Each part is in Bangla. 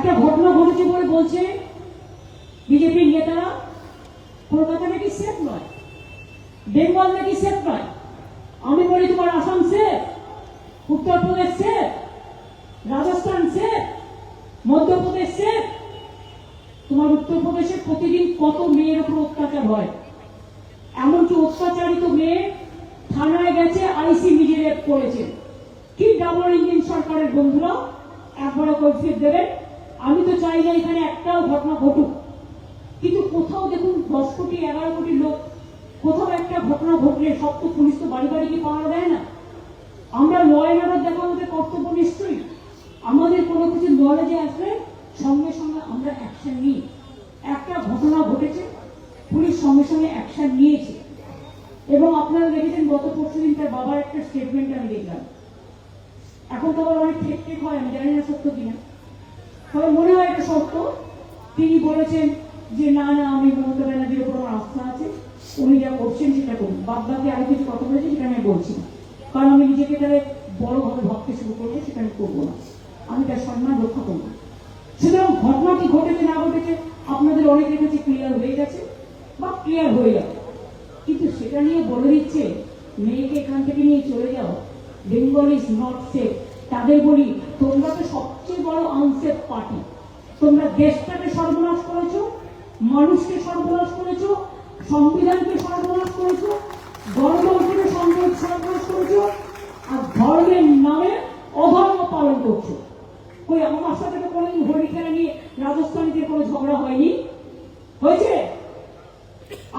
একটা ঘটনা ঘটেছে বলে বলছে বিজেপির নেতারা কলকাতা নাকি সেফ নয়, বেঙ্গল নাকি সেফ নয়, আমি বলি তোমার Assam safe Uttar Pradesh safe Rajasthan safe Madhya Pradesh safe তোমার উত্তরপ্রদেশে প্রতিদিন কত মেয়ের উপর অত্যাচার হয়? এমনকি অত্যাচারিত মেয়ে থানায় গেছে, আইসি রেপ করেছে। কি ডাবল ইঞ্জিন সরকারের বন্ধুরা? একবারে কৈফিয়ত দেবেন। আমি তো চাই না এখানে একটাও ঘটনা ঘটুক। কিন্তু কোথাও দেখুন, দশ কোটি, এগারো কোটি লোক, কোথাও একটা ঘটনা ঘটলে সব তো পুলিশ তো বাড়ি বাড়ি গিয়ে পাওয়া দেয় না। আমরা ল অ্যান্ড অর্ডার দেখা আমাদের কর্তব্য নিশ্চয়ই। আমাদের কোনো কিছু নলেজে আসবে সঙ্গে সঙ্গে আমরা অ্যাকশন নিই। একটা ঘটনা ঘটেছে, পুলিশ সঙ্গে সঙ্গে অ্যাকশন নিয়েছে। এবং আপনারা দেখেছেন, গত পরশু দিন তার বাবার একটা স্টেটমেন্ট আমি দেখলাম। এখন তো আবার অনেক ঠেক হয়, আমি জানি না সত্য কিনা। তবে মনে হয় এটা সত্য। তিনি বলেছেন যে, না না, আমি মমতা ব্যানার্জির উপর আমার আস্থা আছে। উনি যা করছেন সেটা করুন। বাদ বাকি আরও কিছু কথা বলেছে সেটা আমি বলছি না। কারণ আমি নিজেকে তাহলে বড়ভাবে ভাবতে শুরু করব, সেটা আমি করব না। আমি তার সম্মান রক্ষা করব। সুতরাং ঘটনা কি ঘটেছে, না ঘটেছে, আপনাদের অনেকের কাছে ক্লিয়ার হয়ে গেছে বা ক্লিয়ার হয়ে যাবে কিন্তু সেটা নিয়ে বলে দিচ্ছে, মেয়েকে এখান থেকে নিয়ে চলে যাও। বেঙ্গল ইজ নট সেফ তাদের বলি, তোমরা তো সবচেয়ে বড় আনসেফ পার্টি। তোমরা দেশটাকে সর্বনাশ করেছ, মানুষকে সর্বনাশ করেছ, সংবিধানকে সর্বনাশ করেছ, গণতন্ত্রকে সর্বনাশ করেছ, আর ধর্মের নামে অধর্ম পালন করছ। ওই আমার সাথে তো কোনোদিন হোলি খেলা নিয়ে রাজস্থানীদের কোনো ঝগড়া হয়নি? হয়েছে?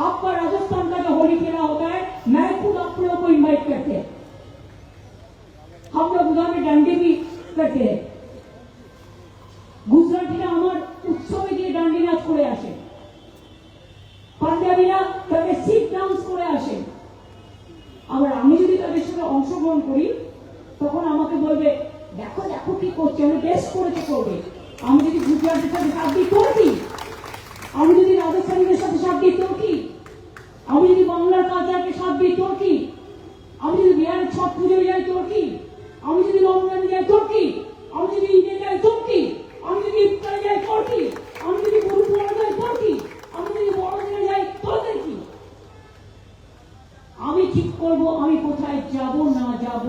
আপনার রাজস্থানটাকে হোলি খেলা হতো থেকে গুজরাটিরা আমার উৎসবে গিয়ে ডান্ডি নাচ করে আসে। পাঞ্জাবিরা তাকে শিখ ডান্স করে আসে। আবার আমি যদি তাদের সাথে অংশগ্রহণ করি, তখন আমাকে বলবে, দেখো দেখো কি করছে, আমি বেশ করেছে করবে। আমি যদি গুজরাটের সাথে সাপ দিই, তোর কি? আমি যদি রাজস্থানীদের সাথে সাপ দিই, তোর কি? আমি যদি বাংলার কালচারকে সাপ দিই, তোর কি? আমি যদি বিহারের ছট পুজোয় যাই তোর কি? আমি যদি রমজানে যাই তোর আমি যদি ঈদে যাই তোর আমি যদি ইফতারে যাই আমি যদি গরু পোড়া যাই তোর আমি যদি বড়দিনে যাই তোদের কি? আমি ঠিক করব, আমি কোথায় যাব, না যাব?